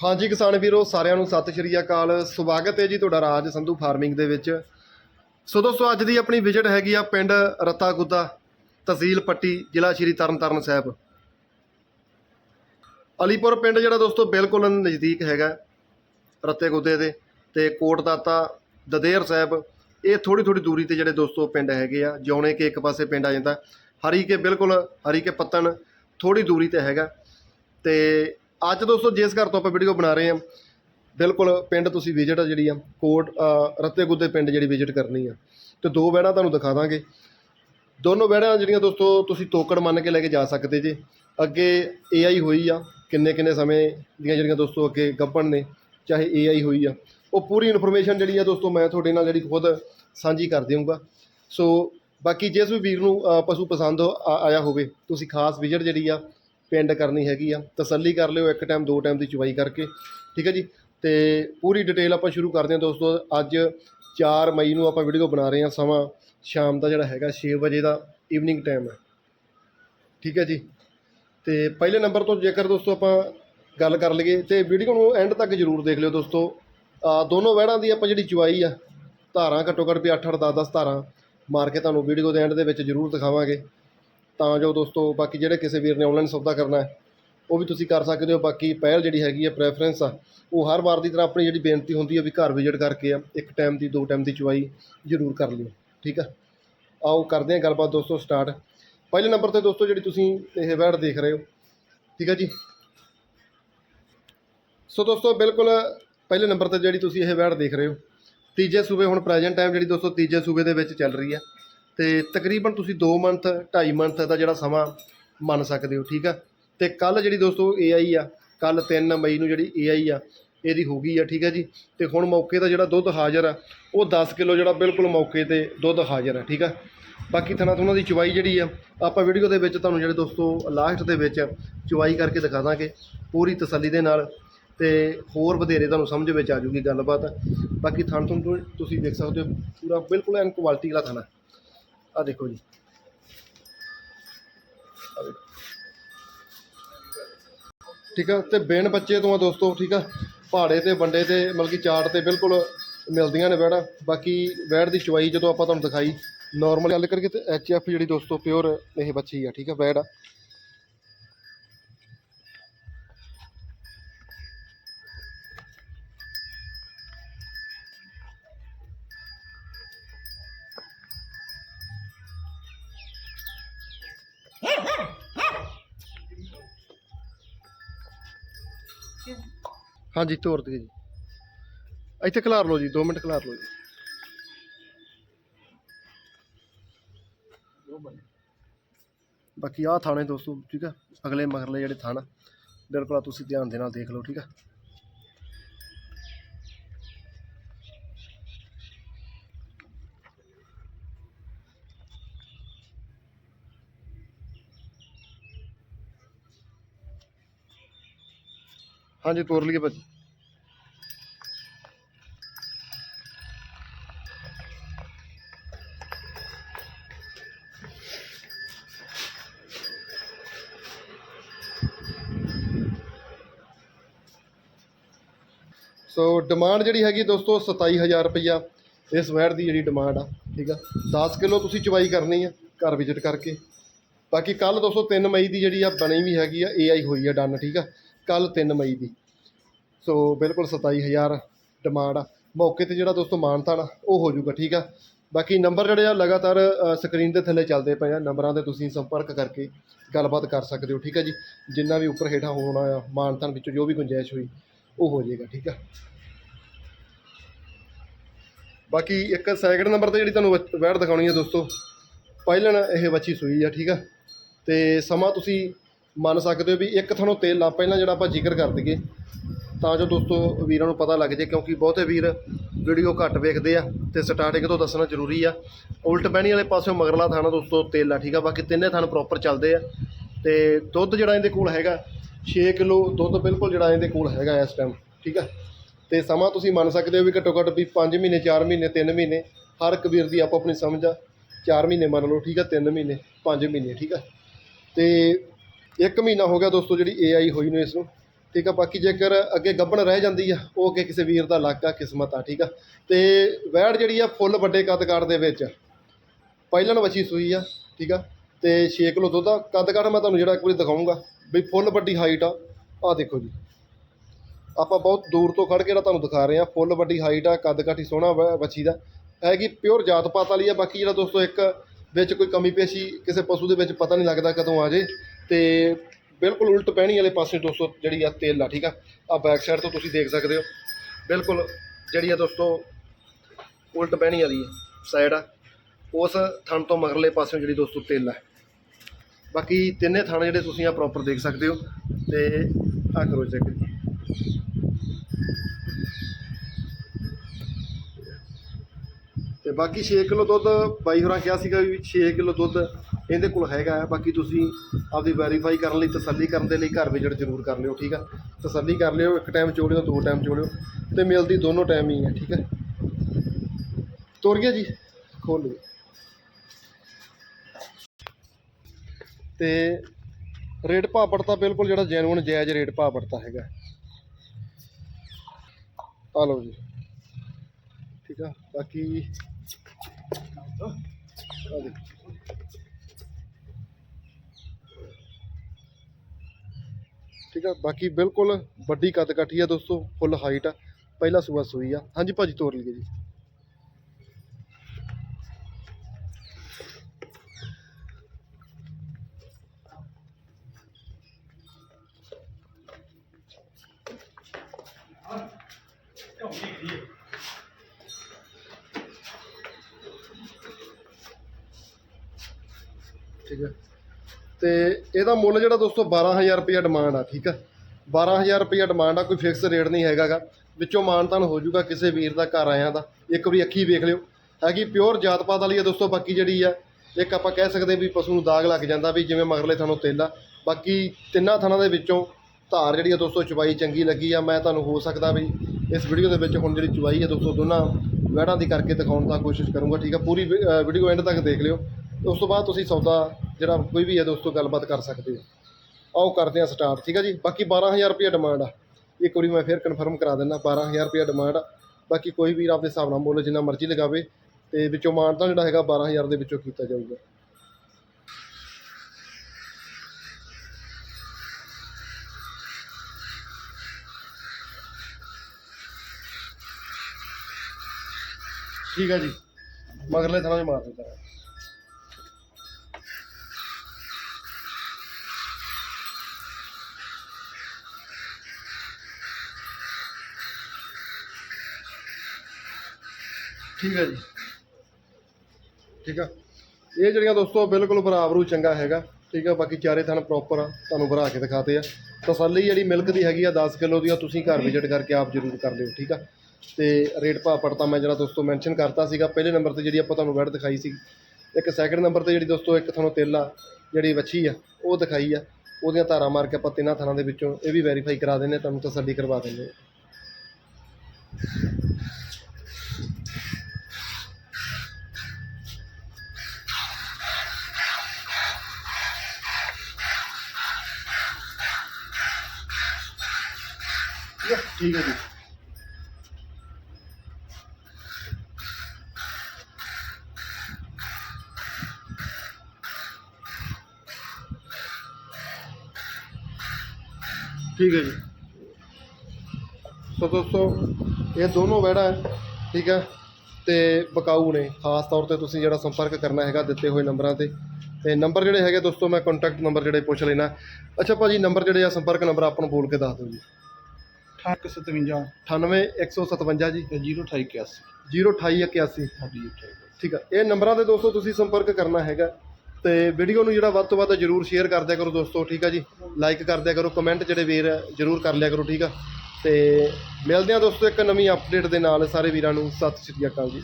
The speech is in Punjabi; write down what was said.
ਹਾਂਜੀ ਕਿਸਾਨ ਵੀਰੋ, ਸਾਰਿਆਂ ਨੂੰ ਸਤਿ ਸ਼੍ਰੀ ਅਕਾਲ। ਸਵਾਗਤ ਹੈ ਜੀ ਤੁਹਾਡਾ ਰਾਜ ਸੰਧੂ ਫਾਰਮਿੰਗ ਦੇ ਵਿੱਚ। ਸੋ ਦੋਸਤੋ, ਅੱਜ ਦੀ ਆਪਣੀ ਵਿਜ਼ਿਟ ਹੈਗੀ ਆ ਪਿੰਡ ਰਤਾ ਗੁੱਦਾ ਤਹਿਸੀਲ ਪੱਟੀ, ਜ਼ਿਲ੍ਹਾ ਸ਼੍ਰੀ ਤਰਨਤਾਰਨ ਸਾਹਿਬ। ਅਲੀਪੁਰ ਪਿੰਡ ਜਿਹੜਾ ਦੋਸਤੋ, ਬਿਲਕੁਲ ਨਜ਼ਦੀਕ ਹੈਗਾ ਰੱਤੇ ਗੁੱਦੇ ਦੇ ਤੇ ਕੋਟ ਦਾਤਾ ਦਦੇਰ ਸਾਹਿਬ। ਇਹ ਥੋੜੀ ਥੋੜੀ ਦੂਰੀ ਤੇ ਜਿਹੜੇ ਦੋਸਤੋ ਪਿੰਡ ਹੈਗੇ ਆ, ਜਿਉਣੇ ਕਿ ਇੱਕ ਪਾਸੇ ਪਿੰਡ ਆ ਜਾਂਦਾ। ਹਰੀ ਕੇ ਬਿਲਕੁਲ ਹਰੀ ਕੇ ਪੱਤਨ ਥੋੜੀ ਦੂਰੀ ਤੇ ਹੈਗਾ ਤੇ ਅੱਜ ਦੋਸਤੋ ਜਿਸ ਘਰ ਤੋਂ ਆਪਾਂ ਵੀਡੀਓ ਬਣਾ ਰਹੇ ਹਾਂ ਬਿਲਕੁਲ ਪਿੰਡ ਤੁਸੀਂ ਵਿਜ਼ਿਟ ਜਿਹੜੀ ਆ ਕੋਟ ਅ, ਰੱਤੇ ਗੁੱਦੇ ਪਿੰਡ ਜਿਹੜੀ ਵਿਜ਼ਿਟ ਕਰਨੀ ਆ। ਤੇ ਦੋ ਵਹਿੜਾਂ ਤੁਹਾਨੂੰ ਦਿਖਾ ਦਾਂਗੇ। ਦੋਨੋਂ ਵਹਿੜਾਂ ਜਿਹੜੀਆਂ ਦੋਸਤੋ ਤੁਸੀਂ ਤੋਕੜ ਮੰਨ ਕੇ ਲੈ ਕੇ ਜਾ ਸਕਦੇ ਜੇ। ਅੱਗੇ AI ਹੋਈ ਆ ਕਿੰਨੇ ਕਿੰਨੇ ਸਮੇਂ ਦੀਆਂ ਜਿਹੜੀਆਂ ਦੋਸਤੋ ਅੱਗੇ ਗੱਭਣ ਨੇ ਚਾਹੇ AI ਹੋਈ ਆ। ਉਹ ਪੂਰੀ ਇਨਫੋਰਮੇਸ਼ਨ ਜਿਹੜੀ ਆ ਦੋਸਤੋ ਮੈਂ ਤੁਹਾਡੇ ਨਾਲ ਜਿਹੜੀ ਖੁਦ ਸਾਂਝੀ ਕਰ ਦੇਵਾਂਗਾ ਸੋ ਬਾਕੀ ਜਿਸ ਵੀ ਵੀਰ ਨੂੰ ਪਸ਼ੂ ਪਸੰਦ ਆ- ਆਇਆ ਹੋਵੇ ਤੁਸੀਂ ਖਾਸ ਵਿਜ਼ਿਟ ਜਿਹੜੀ ਆ ਪਿੰਡ ਕਰਨੀ ਹੈਗੀ ਆ, ਤਸੱਲੀ ਕਰ ਲਿਓ ਇੱਕ ਟਾਈਮ ਦੋ ਟਾਈਮ ਦੀ ਚੁਵਾਈ ਕਰਕੇ, ਠੀਕ ਹੈ ਜੀ? ਤੇ ਪੂਰੀ ਡਿਟੇਲ ਆਪਾਂ ਸ਼ੁਰੂ ਕਰਦੇ ਹਾਂ ਦੋਸਤੋ, ਅੱਜ 4 ਮਈ ਨੂੰ ਆਪਾਂ ਵੀਡੀਓ ਬਣਾ ਰਹੇ ਹਾਂ ਸਮਾਂ, ਸ਼ਾਮ ਦਾ ਜਿਹੜਾ ਹੈਗਾ 6 ਵਜੇ ਦਾ ਈਵਨਿੰਗ ਟਾਈਮ ਹੈ। ਠੀਕ ਹੈ ਜੀ? ਤੇ ਪਹਿਲੇ ਨੰਬਰ ਤੋਂ ਜੇਕਰ ਦੋਸਤੋ ਆਪਾਂ ਗੱਲ ਕਰ ਲਈਏ, ਤੇ ਵੀਡੀਓ ਨੂੰ ਐਂਡ ਤੱਕ ਜਰੂਰ ਦੇਖ ਲਿਓ ਦੋਸਤੋ। ਆ, ਦੋਨੋਂ ਵਹਿੜਾਂ ਦੀ ਆਪਾਂ ਜਿਹੜੀ ਚੁਆਈ ਆ, ਧਾਰਾਂ ਘੱਟੋ ਘੱਟ ਵੀ 8 8 10 10 ਧਾਰਾਂ ਮਾਰ ਕੇ ਤੁਹਾਨੂੰ ਵੀਡੀਓ ਦੇ ਐਂਡ ਦੇ ਵਿੱਚ ਜਰੂਰ ਦਿਖਾਵਾਂਗੇ। ਤਾਂ ਜੋ ਦੋਸਤੋ ਬਾਕੀ ਜਿਹੜੇ ਕਿਸੇ ਵੀਰ ਨੇ ਆਨਲਾਈਨ ਸੌਦਾ ਕਰਨਾ ਹੈ, ਉਹ ਵੀ ਤੁਸੀਂ ਕਰ ਸਕਦੇ ਹੋ। ਬਾਕੀ ਪਹਿਲ ਜਿਹੜੀ ਹੈਗੀ ਹੈ ਪ੍ਰੈਫਰੈਂਸ ਆ, ਉਹ ਹਰ ਵਾਰ ਦੀ ਤਰ੍ਹਾਂ ਆਪਣੀ ਜਿਹੜੀ ਬੇਨਤੀ ਹੁੰਦੀ ਹੈ ਵੀ ਘਰ ਵਿਜ਼ਿਟ ਕਰਕੇ ਆ, ਇੱਕ ਟਾਈਮ ਦੀ, ਦੋ ਟਾਈਮ ਦੀ ਚੁਆਈ ਜ਼ਰੂਰ ਕਰ ਲਿਓ, ਠੀਕ ਆ? ਆਓ ਕਰਦੇ ਹਾਂ ਗੱਲਬਾਤ ਦੋਸਤੋ ਸਟਾਰਟ ਪਹਿਲੇ ਨੰਬਰ ਤੇ ਦੋਸਤੋ ਜਿਹੜੀ ਤੁਸੀਂ ਇਹ ਵੈੜ ਦੇਖ ਰਹੇ ਹੋ, ਠੀਕ ਆ ਜੀ? ਸੋ ਦੋਸਤੋ ਬਿਲਕੁਲ ਪਹਿਲੇ ਨੰਬਰ ਤੇ ਜਿਹੜੀ ਤੁਸੀਂ ਇਹ ਵੈੜ ਦੇਖ ਰਹੇ ਹੋ, ਤੀਜੇ ਸੂਬੇ ਹੁਣ ਪ੍ਰੈਜ਼ੈਂਟ ਟਾਈਮ ਜਿਹੜੀ ਦੋਸਤੋ ਤੀਜੇ ਸੂਬੇ ਦੇ ਵਿੱਚ ਚੱਲ ਰਹੀ ਆ ਤੇ ਤਕਰੀਬਨ ਤੁਸੀਂ 2 ਮੰਥ 2.5 ਮੰਥ ਦਾ ਜਿਹੜਾ ਸਮਾਂ ਮੰਨ ਸਕਦੇ ਹੋ, ਠੀਕ ਆ? ਤੇ ਕੱਲ ਜਿਹੜੀ ਦੋਸਤੋ AI ਆ ਕੱਲ 3 ਮਈ ਨੂੰ ਜਿਹੜੀ AI ਆ, ਇਹਦੀ ਹੋ ਗਈ ਆ, ਠੀਕ ਆ ਜੀ? ਤੇ ਹੁਣ ਮੌਕੇ ਦਾ ਜਿਹੜਾ ਦੁੱਧ ਹਾਜ਼ਰ ਆ, ਉਹ 10 ਕਿਲੋ ਜਿਹੜਾ ਬਿਲਕੁਲ ਮੌਕੇ ਤੇ ਦੁੱਧ ਹਾਜ਼ਰ ਆ, ਠੀਕ ਆ? ਬਾਕੀ ਥਣਾ ਤੋਂ ਦੀ ਚਵਾਈ ਜਿਹੜੀ ਆ, ਆਪਾਂ ਵੀਡੀਓ ਦੇ ਵਿੱਚ ਤੁਹਾਨੂੰ ਜਿਹੜੇ ਦੋਸਤੋ ਲਾਸਟ ਦੇ ਵਿੱਚ ਚਵਾਈ ਕਰਕੇ ਦਿਖਾ ਦਾਂਗੇ, ਪੂਰੀ ਤਸੱਲੀ ਦੇ ਨਾਲ ਤੇ ਹੋਰ ਵਧੇਰੇ ਤੁਹਾਨੂੰ ਸਮਝ ਵਿੱਚ ਆ ਜੂਗੀ ਗੱਲਬਾਤ। ਬਾਕੀ ਥਣ ਤੋਂ ਤੁਸੀਂ ਦੇਖ ਸਕਦੇ ਹੋ, ਪੂਰਾ ਬਿਲਕੁਲ ਐਨ ਕੁਆਲਿਟੀ ਵਾਲਾ ਥਾਣਾ। ਆ ਦੇਖੋ ਜੀ। ਠੀਕ ਆ, ਤੇ ਬੇਨ ਬੱਚੇ ਤੋਂ ਆ ਦੋਸਤੋ, ਠੀਕ ਆ। ਪਹਾੜੇ ਤੇ ਬੰਡੇ ਤੇ, ਮਤਲਬ ਕਿ ਚਾਟ ਤੇ ਬਿਲਕੁਲ ਮਿਲਦੀਆਂ ਨੇ ਵੈੜਾਂ। ਬਾਕੀ ਵੈੜ ਦੀ ਚੁਵਾਈ ਜਦੋਂ ਆਪਾਂ ਤੁਹਾਨੂੰ ਦਿਖਾਈ ਨਾਰਮਲ ਗੱਲ ਕਰਕੇ ਤੇ ਐਚ ਐਫ ਜਿਹੜੀ ਦੋਸਤੋ ਪਿਓਰ ਇਹ ਬੱਚੀ ਆ, ਠੀਕ ਆ, ਵੈੜ ਆ। ਹਾਂਜੀ, ਤੋਰ ਦਈਏ ਜੀ। ਇੱਥੇ ਖਿਲਾਰ ਲਓ ਜੀ 2 ਮਿੰਟ ਖਿਲਾਰ ਲਓ ਜੀ। ਬਾਕੀ ਆਹ ਥਾਣੇ ਦੋਸਤੋ, ਠੀਕ ਆ? ਅਗਲੇ ਮਗਰਲੇ ਜਿਹੜੇ ਥਾਣਾ, ਬਿਲਕੁਲ ਆਹ ਤੁਸੀਂ ਧਿਆਨ ਦੇ ਨਾਲ ਦੇਖ ਲਓ, ਠੀਕ ਆ? ਹਾਂਜੀ, ਤੋਰ ਲਈਏ ਭਾਜੀ। ਸੋ ਡਿਮਾਂਡ ਜਿਹੜੀ ਹੈਗੀ ਦੋਸਤੋ 27000 ਰੁਪਈਆ ਇਸ ਵੈੜ ਦੀ ਜਿਹੜੀ ਡਿਮਾਂਡ ਆ, ਠੀਕ ਆ? 10 ਕਿਲੋ ਤੁਸੀਂ ਚਵਾਈ ਕਰਨੀ ਆ, ਘਰ ਵਿਜ਼ਿਟ ਕਰਕੇ। ਬਾਕੀ ਕੱਲ ਦੋਸਤੋ 3 ਮਈ ਦੀ ਜਿਹੜੀ ਆ ਬਣੀ ਵੀ ਹੈਗੀ ਆ AI ਹੋਈ ਆ ਡਨ ਠੀਕ ਆ? ਕੱਲ 3 ਮਈ ਦੀ। ਸੋ ਬਿਲਕੁਲ 27000 ਡਿਮਾਂਡ ਆ। ਮੌਕੇ ਤੇ ਜਿਹੜਾ ਦੋਸਤੋ ਮਾਨਤਾ ਨਾ ਉਹ ਹੋ ਜਾਊਗਾ, ਠੀਕ ਆ? ਬਾਕੀ ਨੰਬਰ ਜਿਹੜੇ ਆ, ਲਗਾਤਾਰ ਸਕਰੀਨ ਦੇ ਥੱਲੇ ਚੱਲਦੇ ਪਏ ਆ। ਨੰਬਰਾਂ ਤੇ ਤੁਸੀਂ ਸੰਪਰਕ ਕਰਕੇ ਗੱਲਬਾਤ ਕਰ ਸਕਦੇ ਹੋ, ਠੀਕ ਆ ਜੀ? ਜਿੰਨਾ ਵੀ ਉੱਪਰ ਹੇਠਾਂ ਹੋਣਾ ਆ ਮਾਨਤਾਨ ਵਿੱਚੋਂ ਜੋ ਵੀ ਗੁੰਜਾਇਸ਼ ਹੋਈ, ਉਹ ਹੋ ਜਾਏਗਾ, ਠੀਕ ਆ? ਬਾਕੀ ਇੱਕ ਸੈਕਿੰਡ ਨੰਬਰ ਤੇ ਜਿਹੜੀ ਤੁਹਾਨੂੰ ਵ- ਵੈੜ ਦਿਖਾਉਣੀ ਹੈ ਦੋਸਤੋ, ਪਹਿਲਣ ਇਹ ਬੱਚੀ ਸੂਈ ਆ, ਠੀਕ ਆ? ਤੇ ਸਮਾਂ ਤੁਸੀਂ ਮੰਨ ਸਕਦੇ ਹੋ ਵੀ ਇੱਕ ਤੁਹਾਨੂੰ ਤੇਲ ਆ ਪਹਿਲਾਂ ਜਿਹੜਾ ਆਪਾਂ ਜ਼ਿਕਰ ਕਰ ਦਈਏ, ਤਾਂ ਜੋ ਦੋਸਤੋ ਵੀਰਾਂ ਨੂੰ ਪਤਾ ਲੱਗ ਜੇ, ਕਿਉਂਕਿ ਬਹੁਤੇ ਵੀਰ ਵੀਡੀਓ ਘੱਟ ਵੇਖਦੇ ਆ ਤੇ ਸਟਾਰਟਿੰਗ ਤੋਂ ਦੱਸਣਾ ਜ਼ਰੂਰੀ ਆ। ਉਲਟ ਬਹਿਣੀ ਵਾਲੇ ਪਾਸਿਓਂ ਮਗਰਲਾ ਥਾਣਾ ਦੋਸਤੋ, ਤੇਲ ਆ, ਠੀਕ ਆ? ਬਾਕੀ ਤਿੰਨੇ ਥਾਣ ਪ੍ਰੋਪਰ ਚੱਲਦੇ ਆ। ਤੇ ਦੁੱਧ ਜਿਹੜਾ ਇਹਦੇ ਕੋਲ ਹੈਗਾ 6 ਕਿਲੋ ਦੁੱਧ ਬਿਲਕੁਲ ਜਿਹੜਾ ਇਹਦੇ ਕੋਲ ਹੈਗਾ ਇਸ ਟਾਈਮ ਠੀਕ ਆ? ਤੇ ਸਮਾਂ ਤੁਸੀਂ ਮੰਨ ਸਕਦੇ ਹੋ ਵੀ ਘੱਟੋ ਘੱਟ ਵੀ 5 ਮਹੀਨੇ 4 ਮਹੀਨੇ 3 ਮਹੀਨੇ, ਹਰ ਇੱਕ ਵੀਰ ਦੀ ਆਪੋ ਆਪਣੀ ਸਮਝ ਆ। 4 ਮਹੀਨੇ ਮੰਨ ਲਓ, ਠੀਕ ਆ? 3 ਮਹੀਨੇ 5 ਮਹੀਨੇ, ਠੀਕ ਆ? ਤੇ ਇੱਕ ਮਹੀਨਾ ਹੋ ਗਿਆ ਦੋਸਤੋ ਜਿਹੜੀ AI ਹੋਈ ਨੂੰ ਇਸ ਨੂੰ। ਠੀਕ ਆ, ਬਾਕੀ ਜੇਕਰ ਅੱਗੇ ਗੱਭਣ ਰਹਿ ਜਾਂਦੀ ਆ, ਉਹ ਕਿ ਕਿਸੇ ਵੀਰ ਦਾ ਲੱਕ ਆ, ਕਿਸਮਤ ਆ, ਠੀਕ ਆ। ਤੇ ਵੈੜ ਜਿਹੜੀ ਆ ਫੁੱਲ ਵੱਡੇ ਕੱਦ ਕਾਠ ਦੇ ਵਿੱਚ। ਪਹਿਲਣ ਵੱਛੀ ਸੂਈ ਆ, ਠੀਕ ਆ। ਤੇ 6 ਕਿਲੋ ਦੁੱਧ ਆ ਕੱਦ ਕਾਠ ਮੈਂ ਤੁਹਾਨੂੰ ਜਿਹੜਾ ਇੱਕ ਵਾਰੀ ਦਿਖਾਉਂਗਾ ਵੀ ਫੁੱਲ ਵੱਡੀ ਹਾਈਟ ਆ। ਆ ਦੇਖੋ ਜੀ। ਆਪਾਂ ਬਹੁਤ ਦੂਰ ਤੋਂ ਖੜ ਕੇ ਜਿਹੜਾ ਤੁਹਾਨੂੰ ਦਿਖਾ ਰਹੇ ਆ, ਫੁੱਲ ਵੱਡੀ ਹਾਈਟ ਆ ਕੱਦ ਕਾਠੀ ਸੋਹਣਾ ਵਾ, ਵੱਛੀ ਦਾ। ਹੈਗੀ ਪਿਓਰ ਜਾਤ ਪਾਤ ਵਾਲੀ ਆ, ਬਾਕੀ ਜਿਹੜਾ ਦੋਸਤੋ ਇੱਕ ਵਿੱਚ ਕੋਈ ਕਮੀ ਪੇਸ਼ੀ ਕਿਸੇ ਪਸ਼ੂ ਦੇ ਵਿੱਚ ਪਤਾ ਨਹੀਂ ਲੱਗਦਾ ਕਦੋਂ ਆ ਜੇ। ਤੇ ਬਿਲਕੁਲ ਉਲਟ ਪਹਿਣੀ ਵਾਲੇ ਪਾਸੇ ਦੋਸਤੋ ਜਿਹੜੀ ਆ ਤੇਲ ਆ, ਠੀਕ ਆ? ਆ ਬੈਕ ਸਾਈਡ ਤੋਂ ਤੁਸੀਂ ਦੇਖ ਸਕਦੇ ਹੋ। ਬਿਲਕੁਲ ਜਿਹੜੀ ਆ ਦੋਸਤੋ ਉਲਟ ਪਹਿਣੀ ਵਾਲੀ ਸਾਈਡ ਆ, ਉਸ ਥਣ ਤੋਂ ਮਗਰਲੇ ਪਾਸੇ ਜਿਹੜੀ ਦੋਸਤੋ ਤੇਲ ਆ। ਬਾਕੀ ਤਿੰਨੇ ਥਣ ਜਿਹੜੇ ਤੁਸੀਂ ਆ ਪ੍ਰੋਪਰ ਦੇਖ ਸਕਦੇ ਹੋ ਤੇ ਆ ਕਰੋ ਚੈੱਕ ਤੇ ਬਾਕੀ 6 ਕਿਲੋ ਦੁੱਧ ਬਾਈ ਹੋਰਾਂ ਕਿਹਾ ਸੀਗਾ ਵੀ 6 ਕਿਲੋ ਦੁੱਧ ਇਹਦੇ ਕੋਲ ਹੈਗਾ ਹੈ। ਬਾਕੀ ਤੁਸੀਂ ਆਪਦੀ ਵੈਰੀਫਾਈ ਕਰਨ ਲਈ ਤਸੱਲੀ ਕਰਨ ਦੇ ਲਈ ਘਰ ਵਿਜ਼ਿਟ ਜ਼ਰੂਰ ਕਰ ਲਿਓ, ਠੀਕ ਆ? ਤਸੱਲੀ ਕਰ ਲਿਓ, ਇੱਕ ਟਾਈਮ ਚੋਲਿਓ ਦੋ ਟਾਈਮ ਚੋਲਿਓ ਤੇ ਮਿਲਦੀ ਦੋਨੋਂ ਟਾਈਮ ਹੀ ਹੈ ਠੀਕ ਹੈ ਤੁਰ ਗਿਆ ਜੀ ਖੋਲ ਲਿਓ। ਤੇ ਰੇਟ ਭਾਅ ਤਾਂ ਬਿਲਕੁਲ ਜਿਹੜਾ ਜੈਨੂਨ ਜਾਇਜ਼ ਰੇਟ ਭਾਅ ਪੜਤਾ ਹੈਗਾ। ਆ ਲਓ ਜੀ। ਠੀਕ ਆ? ਬਾਕੀ ਆ ਦੇਖੋ। ਠੀਕ ਆ? ਬਾਕੀ ਬਿਲਕੁਲ ਵੱਡੀ ਕੱਦ ਕਾਠੀ ਆ ਦੋਸਤੋ ਫੁੱਲ ਹਾਈਟ ਆ। ਪਹਿਲਾ ਸੂਆ ਸੂਈ ਆ। ਹਾਂਜੀ ਭਾਜੀ, ਤੋਰ ਲਈਏ ਜੀ। ਠੀਕ ਹੈ ਤੇ ਇਹਦਾ ਮੁੱਲ ਜਿਹੜਾ ਦੋਸਤੋ 12000 ਰੁਪਇਆ ਡਿਮਾਂਡ ਆ, ਠੀਕ ਆ? 12000 ਰੁਪਇਆ ਡਿਮਾਂਡ ਆ, ਕੋਈ ਫਿਕਸ ਰੇਟ ਨਹੀਂ ਹੈਗਾਗਾ। ਵਿੱਚੋਂ ਮਾਨਤਾਨ ਹੋ ਜਾਊਗਾ ਕਿਸੇ ਵੀਰ ਦਾ, ਘਰ ਆਇਆਂ ਦਾ। ਇੱਕ ਵਾਰੀ ਅੱਖੀ ਵੇਖ ਲਿਓ। ਹੈਗੀ ਪਿਓਰ ਜਾਤ ਪਾਤ ਵਾਲੀ ਆ ਦੋਸਤੋ, ਬਾਕੀ ਜਿਹੜੀ ਆ, ਇੱਕ ਆਪਾਂ ਕਹਿ ਸਕਦੇ ਵੀ ਪਸ਼ੂ ਨੂੰ ਦਾਗ ਲੱਗ ਜਾਂਦਾ ਵੀ ਜਿਵੇਂ ਮਗਰਲੇ ਥਾਨੋਂ ਤੇਲ ਆ। ਬਾਕੀ ਤਿੰਨਾਂ ਥਾਨਾਂ ਦੇ ਵਿੱਚੋਂ ਧਾਰ ਜਿਹੜੀ ਆ ਦੋਸਤੋ ਚਵਾਈ ਚੰਗੀ ਲੱਗੀ ਆ। ਮੈਂ ਤੁਹਾਨੂੰ ਹੋ ਸਕਦਾ ਵੀ ਇਸ ਵੀਡੀਓ ਦੇ ਵਿੱਚ ਹੁਣ ਜਿਹੜੀ ਚਵਾਈ ਆ ਦੋਸਤੋ, ਦੋਨਾਂ ਵੈੜਾਂ ਦੀ ਕਰਕੇ ਦਿਖਾਉਣ ਦਾ ਕੋਸ਼ਿਸ਼ ਕਰੂੰਗਾ, ਠੀਕ ਆ? ਪੂਰੀ ਵੀਡੀਓ ਐਂਡ ਤੱਕ ਦੇਖ ਲਿਓ। ਤੇ ਉਸ ਤੋਂ ਬਾਅਦ ਤੁਸੀਂ ਸੌਦਾ ਜਿਹੜਾ ਕੋਈ ਵੀ ਹੈ ਦੋਸਤੋ, ਗੱਲਬਾਤ ਕਰ ਸਕਦੇ ਹੋ। ਆਓ ਕਰਦੇ ਹਾਂ ਸਟਾਰਟ ਠੀਕ ਆ ਜੀ? ਬਾਕੀ 12000 ਰੁਪਏ ਡਿਮਾਂਡ ਆ। ਇੱਕ ਵਾਰੀ ਮੈਂ ਫਿਰ ਕਨਫਰਮ ਕਰਾ ਦਿੰਦਾ 12000 ਰੁਪਏ ਡਿਮਾਂਡ ਆ। ਬਾਕੀ ਕੋਈ ਵੀ ਆਪਦੇ ਹਿਸਾਬ ਨਾਲ ਮੁੱਲ ਜਿੰਨਾ ਮਰਜ਼ੀ ਲਗਾਵੇ ਤੇ ਵਿੱਚੋਂ ਮਾਨ ਤਾਂ ਜਿਹੜਾ ਹੈਗਾ 12000 ਦੇ ਵਿੱਚੋਂ ਕੀਤਾ ਜਾਊਗਾ। ਠੀਕ ਆ ਜੀ। ਮਗਰਲੇ ਥਾਂ 'ਚ ਮਾਰ ਦਿੱਤਾ। ਠੀਕ ਹੈ ਜੀ। ਠੀਕ ਆ। ਇਹ ਜਿਹੜੀਆਂ ਦੋਸਤੋ ਬਿਲਕੁਲ ਬਰਾਬਰੂ ਚੰਗਾ ਹੈਗਾ। ਠੀਕ ਆ, ਬਾਕੀ ਚਾਰੇ ਥਣ ਪ੍ਰੋਪਰ ਆ, ਤੁਹਾਨੂੰ ਭਰਾ ਕੇ ਦਿਖਾਤੇ ਆ। ਤਸੱਲੀ ਜਿਹੜੀ ਮਿਲਕ ਦੀ ਹੈਗੀ ਆ 10 ਕਿਲੋ ਦੀ ਆ, ਤੁਸੀਂ ਘਰ ਵਿਜ਼ਿਟ ਕਰਕੇ ਆਪ ਜ਼ਰੂਰ ਕਰ ਲਿਓ, ਠੀਕ ਆ। ਤੇ ਰੇਟ ਭਾਅ ਪੜਤਾ ਮੈਂ ਜਿਹੜਾ ਦੋਸਤੋ ਮੈਂਸ਼ਨ ਕਰਤਾ ਸੀਗਾ। ਪਹਿਲੇ ਨੰਬਰ ਤੇ ਜਿਹੜੀ ਆਪਾਂ ਤੁਹਾਨੂੰ ਵੈਡ ਦਿਖਾਈ ਸੀ, ਇੱਕ ਸੈਕਿੰਡ ਨੰਬਰ ਤੇ ਜਿਹੜੀ ਦੋਸਤੋ ਇੱਕ ਤੁਹਾਨੂੰ ਤਿਲ ਆ, ਜਿਹੜੀ ਵੱਛੀ ਆ, ਉਹ ਦਿਖਾਈ ਆ। ਉਹਦੀਆਂ ਧਾਰਾਂ ਮਾਰ ਕੇ ਆਪਾਂ ਤਿੰਨਾਂ ਥਾਂ ਦੇ ਵਿੱਚੋਂ ਇਹ ਵੀ ਵੈਰੀਫਾਈ ਕਰਾ ਦਿੰਦੇ ਤੁਹਾਨੂੰ ਤਸੱਲੀ ਕਰਵਾ ਦਿੰਦੇ ਠੀਕ ਹੈ ਠੀਕ ਹੈ ਜੀ। ਠੀਕ ਹੈ ਜੀ। ਸੋ ਦੋਸਤੋ, ਇਹ ਦੋਨੋਂ ਵੈੜਾ ਹੈ, ਠੀਕ ਹੈ। ਤੇ ਬਕਾਊ ਨੇ, ਖਾਸ ਤੌਰ ਤੇ ਤੁਸੀਂ ਜਿਹੜਾ ਸੰਪਰਕ ਕਰਨਾ ਹੈਗਾ, ਦਿੱਤੇ ਹੋਏ ਨੰਬਰਾਂ ਤੇ। ਤੇ ਨੰਬਰ ਜਿਹੜੇ ਹੈਗੇ ਦੋਸਤੋ, ਮੈਂ ਕੰਟੈਕਟ ਨੰਬਰ ਜਿਹੜੇ ਪੁੱਛ ਲੈਣਾ ਅੱਛਾ ਭਾਜੀ, ਨੰਬਰ ਜਿਹੜੇ ਆ, ਸੰਪਰਕ ਨੰਬਰ ਆਪਾਂ ਨੂੰ ਬੋਲ ਕੇ ਦੱਸ ਦਿਓ ਜੀ। 5857 98157 ਜੀ। ਤੇ 02881 02881 ਹਾਂਜੀ ਠੀਕ ਆ। ਇਹ ਨੰਬਰਾਂ ਤੇ ਦੋਸਤੋ ਤੁਸੀਂ ਸੰਪਰਕ ਕਰਨਾ ਹੈਗਾ। ਤੇ ਵੀਡੀਓ ਨੂੰ ਜਿਹੜਾ ਵੱਧ ਤੋਂ ਵੱਧ ਜਰੂਰ ਸ਼ੇਅਰ ਕਰ ਦਿਆ ਕਰੋ ਦੋਸਤੋ ਠੀਕ ਆ ਜੀ? ਲਾਈਕ ਕਰ ਦਿਆ ਕਰੋ ਕਮੈਂਟ ਜਿਹੜੇ ਵੀਰ ਜਰੂਰ ਕਰ ਲਿਆ ਕਰੋ ਠੀਕ ਆ? ਤੇ ਮਿਲਦੇ ਆ ਦੋਸਤੋ ਇੱਕ ਨਵੀਂ ਅਪਡੇਟ ਦੇ ਨਾਲ ਸਾਰੇ ਵੀਰਾਂ ਨੂੰ। ਸਤਿ ਸ਼੍ਰੀ ਅਕਾਲ ਜੀ।